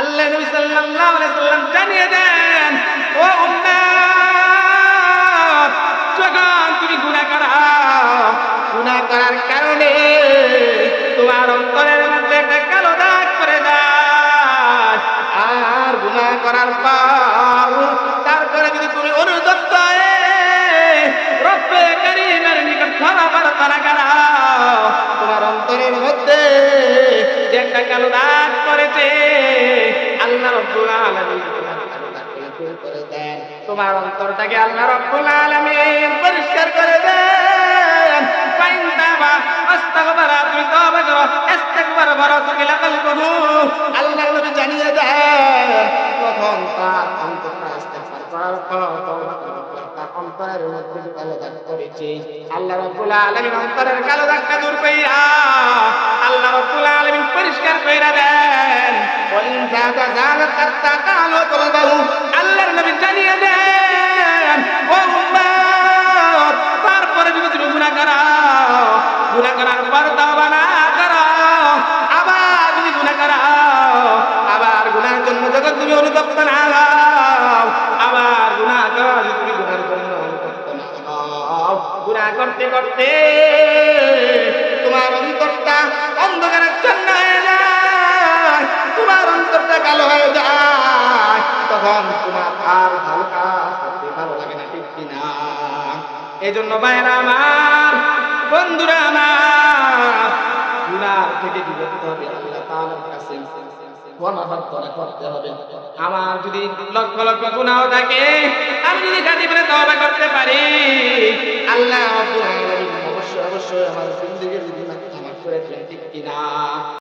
আল্লাহ নবী সাল্লাল্লাহু আলাইহি সাল্লাম জানিয়ে দেন, ও উম্মত যখন তুমি গুনাহ করো গুনাহ করার কারণে তোমার অন্তরের মধ্যে একটা কালো দাগ করে দেয় আর গুনাহ করার পর, তারপরে যদি তুমি অনুতপ্ত হয়ে রব্বে কারীমের নিকট ক্ষমা প্রার্থনা করো তোমার অন্তরের মধ্যে যে একটা কালো দাগ তোমার করে অন্তরটাকে আল্লাহ রব্বুল আলামিন পরিষ্কার করে দেন। ফাইন তাবা আস্তাগফারা তুমি তওবা করো, ইস্তিগফার করো সকিলা কলবুহু আল্লাহ নবী জানিয়ে দেন তখন তার অন্তরটা ইস্তিগফার করার পর তওবা তার অন্তরের মধ্যে কালো দাগ করেছে আল্লাহ রব্বুল আলামিন অন্তরের কালো দাগটা দূর জালাত হাত্তা কালো কলবাহু আল্লাহর নবী তারপরে যদি তুমি গুনাহ করো গুনাহ করার আবার যদি গুনাহ আবার গুনাহের জন্য যখন তুমি অনুতপ্ত না আবার গুনাহ করো তুমি গুনাহের করতে করতে তোমার আর ভালো কাজ লাগে না, ঠিক কিনা? এই জন্য ভাইরা আমার বন্ধুরা থেকে হবে, আল্লাহ কাছে আমার যদি লক্ষ লক্ষ গুনাহ থাকে, আমি যদি খাঁটি করে তওবা করতে পারি, আল্লাহ অবশ্যই অবশ্যই আমার জিন্দেগির যদি করে ঠিক কিনা?